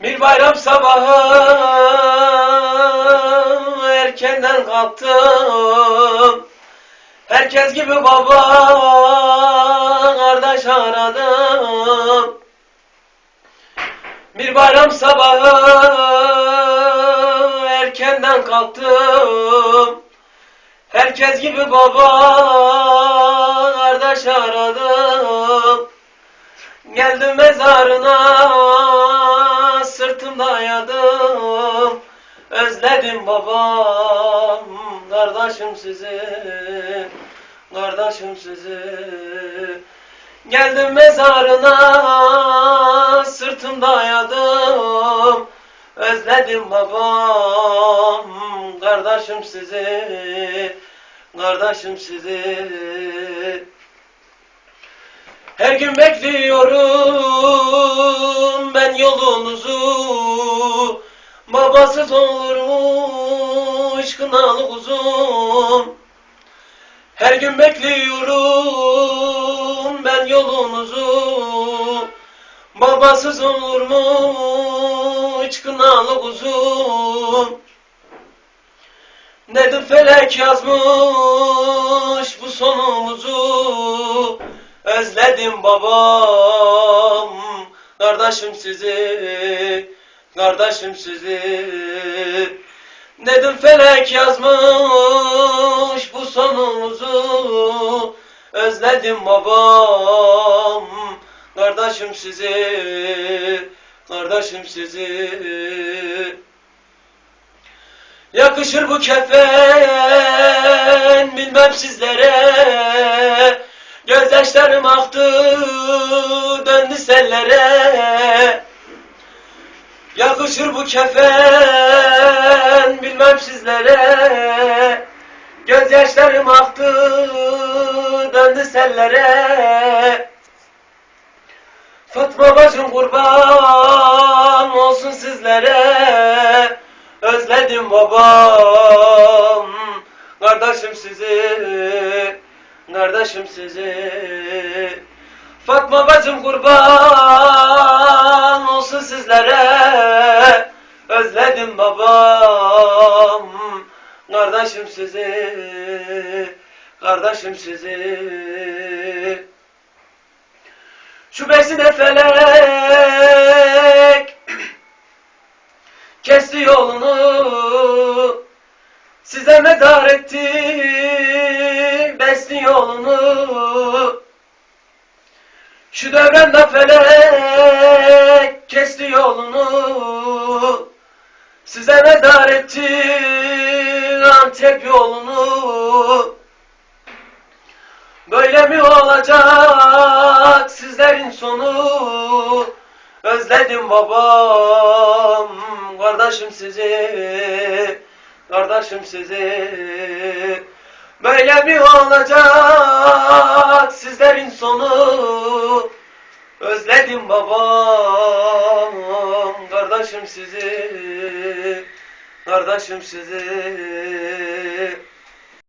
Bir bayram sabahı erkenden kalktım. Herkes gibi baba kardeş aradım. Bir bayram sabahı erkenden kalktım. Herkes gibi baba kardeş aradım. Geldim mezarına dayadım. Özledim babam, kardeşim sizi, kardeşim sizi. Geldim mezarına sırtım dayadım. Özledim babam, kardeşim sizi, kardeşim sizi. Her gün bekliyorum ben yolunuzu Babasız olurmuş kınalı kuzum. Her gün bekliyorum ben yolunuzu. Babasız olurmuş kınalı kuzum. Nedir felek yazmış bu sonumuzu? Özledim babam, kardeşim sizi, kardeşim sizi. Nedim felek yazmış bu sonumuzu. Özledim babam, kardeşim sizi, kardeşim sizi. Yakışır bu kefen bilmem sizlere Gözyaşlarım aktı döndü sellere Yakışır bu kefen bilmem sizlere. Gözyaşlarım aktı döndü sellere. Fatma bacım kurban olsun sizlere. Özledim babam Kardeşim sizi Kardeşim sizi. Fatma bacım kurban olsun sizlere babam. Kardeşim sizi Kardeşim sizi. Şu besine felek Kesti yolunu Size medar etti Besli yolunu. Şu devrende felek Kesti yolunu Size medar etti Antep yolunu Böyle mi olacak sizlerin sonu? Özledim babam, kardeşim sizi, kardeşim sizi. Böyle mi olacak sizlerin kardeşim sizi, kardeşim sizi.